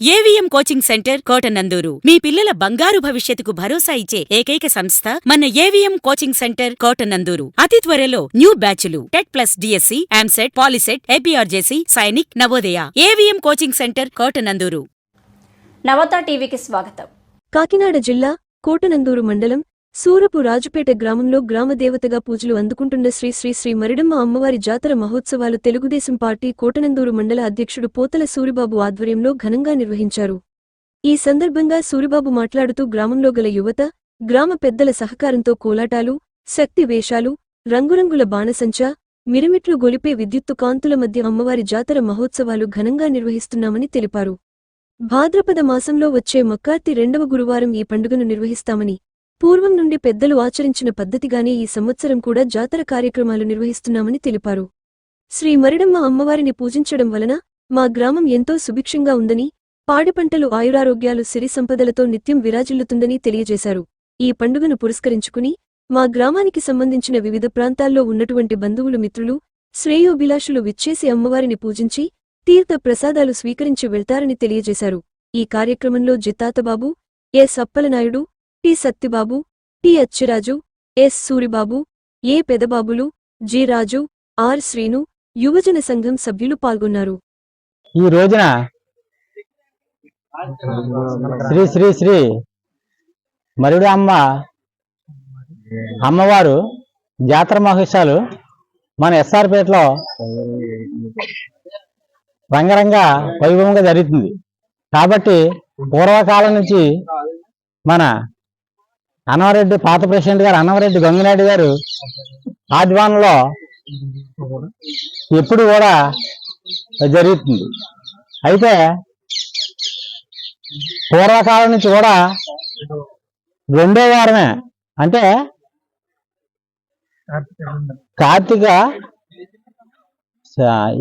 AVM coaching centre Kotananduru. మీ పిల్లల బంగారు భవిష్యత్తుకు భరోసా ఇచ్చే ఏకైక సంస్థ మన ఏవిఎం కోచింగ్ సెంటర్ కోటనందూరు. అతి త్వరలో న్యూ బ్యాచ్లు TET plus DSC EAMCET POLYCET APRJC Sainik Navodaya. AVM coaching centre Kotananduru. Navata టీవీకి స్వాగతం. కాకినాడ జిల్లా కోటనందూరు మండలం సూరపు రాజుపేట గ్రామంలో గ్రామదేవతగా పూజలు అందుకుంటున్న శ్రీ శ్రీ శ్రీ మరిడమ్మ అమ్మవారి జాతర మహోత్సవాలు తెలుగుదేశం పార్టీ కోటనందూరు మండల అధ్యక్షుడు పోతల సూరిబాబు ఆధ్వర్యంలో ఘనంగా నిర్వహించారు. ఈ సందర్భంగా సూరిబాబు మాట్లాడుతూ గ్రామంలో గల యువత గ్రామ పెద్దల సహకారంతో కోలాటాలు శక్తి వేషాలు రంగురంగుల బాణసంచా మిరమిట్లు గొలిపే విద్యుత్తు కాంతుల మధ్య అమ్మవారి జాతర మహోత్సవాలు ఘనంగా నిర్వహిస్తున్నామని తెలిపారు. భాద్రపద మాసంలో వచ్చే మక్కార్తి రెండవ గురువారం ఈ పండుగను నిర్వహిస్తామని పూర్వం నుండి పెద్దలు ఆచరించిన పద్ధతిగానే ఈ సంవత్సరం కూడా జాతర కార్యక్రమాలు నిర్వహిస్తున్నామని తెలిపారు. శ్రీ మరిడమ్మ అమ్మవారిని పూజించడం వలన మా గ్రామం ఎంతో సుభిక్షంగా ఉందని పాడి పంటలు ఆయురారోగ్యాలు సిరి సంపదలతో నిత్యం విరాజిల్లుతుందని తెలియజేశారు. ఈ పండుగను పురస్కరించుకుని మా గ్రామానికి సంబంధించిన వివిధ ప్రాంతాల్లో ఉన్నటువంటి బంధువులు మిత్రులు శ్రేయోభిలాషులు విచ్చేసి అమ్మవారిని పూజించి తీర్థ ప్రసాదాలు స్వీకరించి వెళ్తారని తెలియజేశారు. ఈ కార్యక్రమంలో Jittatababu S Appalanaidu T Sattibabu T Achiraju S Suribabu A పెదబాబులు G Raju R Srinu యువజన సంఘం సభ్యులు పాల్గొన్నారు. ఈ రోజున శ్రీ శ్రీ శ్రీ మరుడు అమ్మ అమ్మవారు జాతర మహోత్సవాలు మన ఎస్ఆర్పేటలో రంగరంగ వైభవంగా జరుగుతుంది. కాబట్టి పూర్వకాలం నుంచి మన అన్నవరెడ్డి పాత ప్రెసిడెంట్ గారు అన్నవరెడ్డి గంగినాయుడు గారు ఆధ్వానంలో ఎప్పుడు కూడా జరుగుతుంది. అయితే పూర్వకాలం నుంచి కూడా రెండో వారమే. అంటే కార్తీక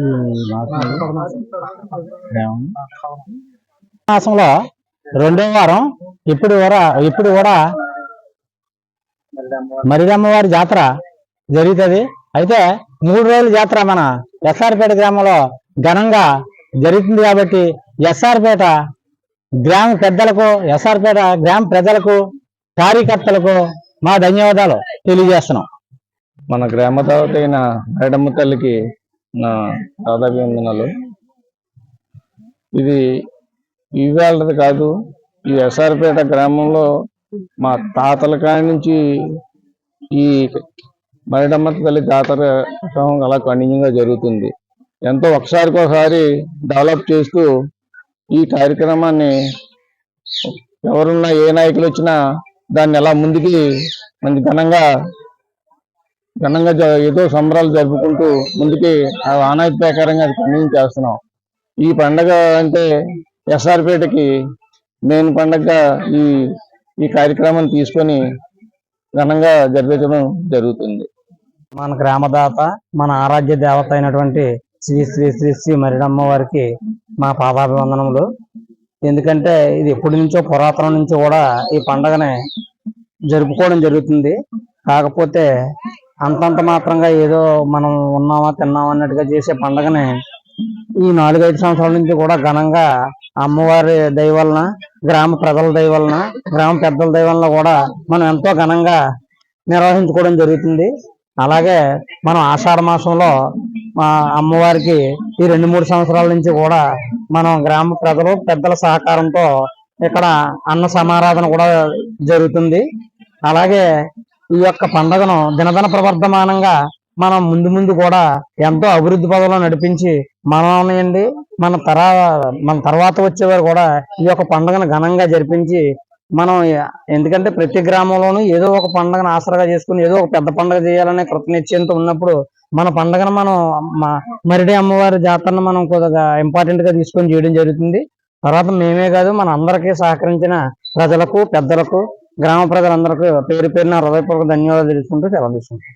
ఈ మాసంలో రెండో వారం. ఇప్పుడు కూడా ఇప్పుడు కూడా మరిదమ్మవారి జాతర జరుగుతుంది. అయితే మూడు రోజుల జాతర మన ఎస్ఆర్పేట గ్రామంలో ఘనంగా జరుగుతుంది కాబట్టి ఎస్ఆర్పేట గ్రామ పెద్దలకు ఎస్ఆర్పేట గ్రామ ప్రజలకు కార్యకర్తలకు మా ధన్యవాదాలు తెలియజేస్తున్నాం. మన గ్రామ దేవత అయిన మేడమ్మ తల్లికి నా పాదాభివందనాలు. ఇది ఇవాళది కాదు ఈ ఎస్ఆర్పేట గ్రామంలో మా తాతల కాడి నుంచి ఈ మరిడమ్మ తల్లి జాతర ఉత్సవం అలా కంటిన్యూగా జరుగుతుంది. ఎంతో ఒకసారికి ఒకసారి డెవలప్ చేస్తూ ఈ కార్యక్రమాన్ని ఎవరున్నా ఏ నాయకులు వచ్చినా దాన్ని ఎలా ముందుకి మంచి ఘనంగా ఘనంగా జ- ఏదో సంబరాలు జరుపుకుంటూ ముందుకి ఆ ప్రకారంగా అది చేస్తున్నాం. ఈ పండగ అంటే ఎస్ఆర్పేటకి మెయిన్ పండగగా ఈ ఈ కార్యక్రమాన్ని తీసుకొని ఘనంగా జరిపించడం జరుగుతుంది. మన గ్రామదాత మన ఆరాధ్య దేవత అయినటువంటి శ్రీ శ్రీ శ్రీ శ్రీ మరిడమ్మ వారికి మా పాదాభివందనములు. ఎందుకంటే ఇది ఎప్పటి నుంచో పురాతనం నుంచి కూడా ఈ పండగని జరుపుకోవడం జరుగుతుంది. కాకపోతే అంతంత మాత్రంగా ఏదో మనం ఉన్నామా తిన్నామా అన్నట్టుగా చేసే పండగని ఈ నాలుగైదు సంవత్సరాల నుంచి కూడా ఘనంగా అమ్మవారి దయవలన గ్రామ ప్రజల దయవలన గ్రామ పెద్దల దయవలన కూడా మనం ఎంతో ఘనంగా నిర్వహించుకోవడం జరుగుతుంది. అలాగే మనం ఆషాఢ మాసంలో మా అమ్మవారికి ఈ రెండు మూడు సంవత్సరాల నుంచి కూడా మనం గ్రామ ప్రజలు పెద్దల సహకారంతో ఇక్కడ అన్న సమారాధన కూడా జరుగుతుంది. అలాగే ఈ యొక్క పండుగను దినదన ప్రవర్ధమానంగా మనం ముందు ముందు కూడా ఎంతో అభివృద్ధి పదంలో నడిపించి మనల్ని మన తర మన తర్వాత వచ్చేవారు కూడా ఈ యొక్క పండుగను ఘనంగా జరిపించి మనం ఎందుకంటే ప్రతి గ్రామంలోనూ ఏదో ఒక పండుగను ఆసరాగా చేసుకుని ఏదో ఒక పెద్ద పండుగ చేయాలనే కృతనిశ్చయంతో ఉన్నప్పుడు మన పండుగను మనం మ- మరిడి అమ్మవారి జాతరను మనం కొద్దిగా ఇంపార్టెంట్గా తీసుకొని చేయడం జరుగుతుంది. తర్వాత మేమే కాదు మన అందరికీ సహకరించిన ప్రజలకు పెద్దలకు గ్రామ ప్రజలందరికీ పేరు పేరున హృదయపూర్వక ధన్యవాదాలు తెలుసుకుంటూ సెలవు తీసుకుంటాం